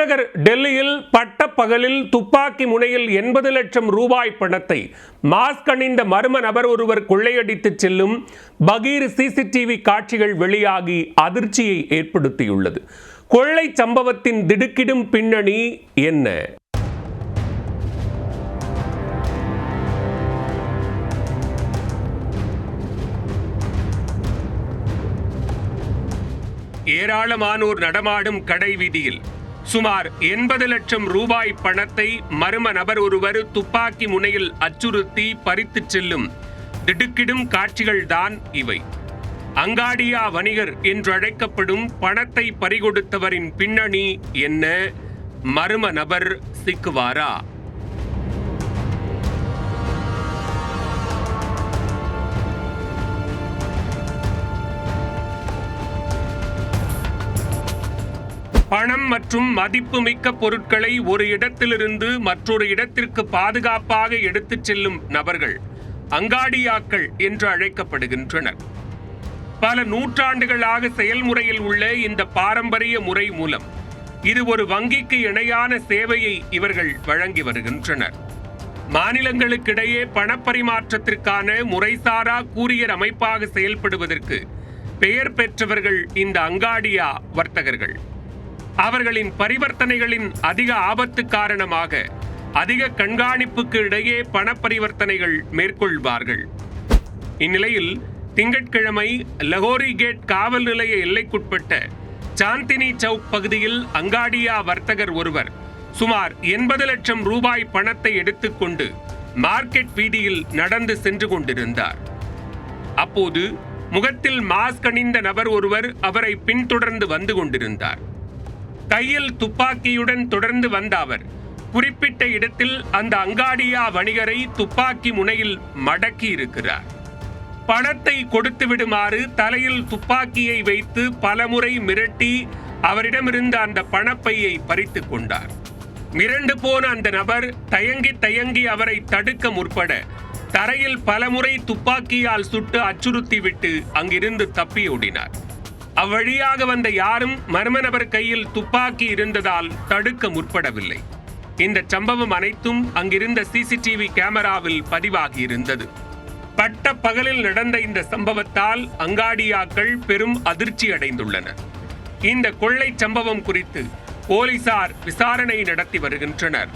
தலைநகர் டெல்லியில் பட்டப்பகலில் துப்பாக்கி முனையில் எண்பது லட்சம் ரூபாய் பணத்தை மாஸ்க் அணிந்த மர்ம நபர் ஒருவர் கொள்ளையடித்துச் செல்லும் பகீர் சிசிடிவி காட்சிகள் வெளியாகி அதிர்ச்சியை ஏற்படுத்தியுள்ளது. கொள்ளை சம்பவத்தின் திடுக்கிடும் பின்னணி என்ன? ஏராளமானோர் நடமாடும் கடை வீதியில் சுமார் எண்பது லட்சம் ரூபாய் பணத்தை மர்ம நபர் ஒருவர் துப்பாக்கி முனையில் அச்சுறுத்தி பறித்துச் செல்லும் திடுக்கிடும் காட்சிகள்தான் இவை. அங்காடியா வணிகர் என்றழைக்கப்படும் பணத்தை பறிகொடுத்தவரின் பின்னணி என்ன? மர்ம நபர் சிக்குவாரா? பணம் மற்றும் மதிப்புமிக்க பொருட்களை ஒரு இடத்திலிருந்து மற்றொரு இடத்திற்கு பாதுகாப்பாக எடுத்துச் செல்லும் நபர்கள் அங்காடியாக்கள் என்று அழைக்கப்படுகின்றனர். பல நூற்றாண்டுகளாக செயல்முறையில் உள்ள இந்த பாரம்பரிய முறை மூலம் இது ஒரு வங்கிக்கு இணையான சேவையை இவர்கள் வழங்கி வருகின்றனர். மாநிலங்களுக்கிடையே பணப்பரிமாற்றத்திற்கான முறைசாரா கூரியர் அமைப்பாக செயல்படுவதற்கு பெயர் பெற்றவர்கள் இந்த அங்காடியா வர்த்தகர்கள். அவர்களின் பரிவர்த்தனைகளின் அதிக ஆபத்து காரணமாக அதிக கண்காணிப்புக்கு இடையே பண பரிவர்த்தனைகள் மேற்கொள்வார்கள். இந்நிலையில் திங்கட்கிழமை லகோரி கேட் காவல் நிலைய எல்லைக்குட்பட்ட சாந்தினி சவுக் பகுதியில் அங்காடியா வர்த்தகர் ஒருவர் சுமார் எண்பது லட்சம் ரூபாய் பணத்தை எடுத்துக்கொண்டு மார்க்கெட் வீதியில் நடந்து சென்று கொண்டிருந்தார். அப்போது முகத்தில் மாஸ்க் அணிந்த நபர் ஒருவர் அவரை பின்தொடர்ந்து வந்து கொண்டிருந்தார். கையில் துப்பாக்கியுடன் தொடர்ந்து வந்த அவர் குறிப்பிட்ட இடத்தில் அந்த அங்காடியா வணிகரை துப்பாக்கி முனையில் மடக்கி இருக்கிறார். பணத்தை கொடுத்து விடுமாறு தலையில் துப்பாக்கியை வைத்து பலமுறை மிரட்டி அவரிடமிருந்து அந்த பணப்பையை பறித்து கொண்டார். மிரண்டு போன அந்த நபர் தயங்கி தயங்கி அவரை தடுக்க முற்பட தரையில் பலமுறை துப்பாக்கியால் சுட்டு அச்சுறுத்திவிட்டு அங்கிருந்து தப்பி ஓடினார். அவ்வழியாக வந்த யாரும் மர்ம நபர் கையில் துப்பாக்கி இருந்ததால் தடுக்க முற்படவில்லை. இந்த சம்பவம் அனைத்தும் அங்கிருந்த சிசிடிவி கேமராவில் பதிவாகி இருந்தது பட்ட பகலில் நடந்த இந்த சம்பவத்தால் அங்காடியாக்கள் பெரும் அதிர்ச்சி அடைந்துள்ளனர் இந்த கொள்ளை சம்பவம் குறித்து போலீசார் விசாரணை நடத்தி வருகின்றனர்.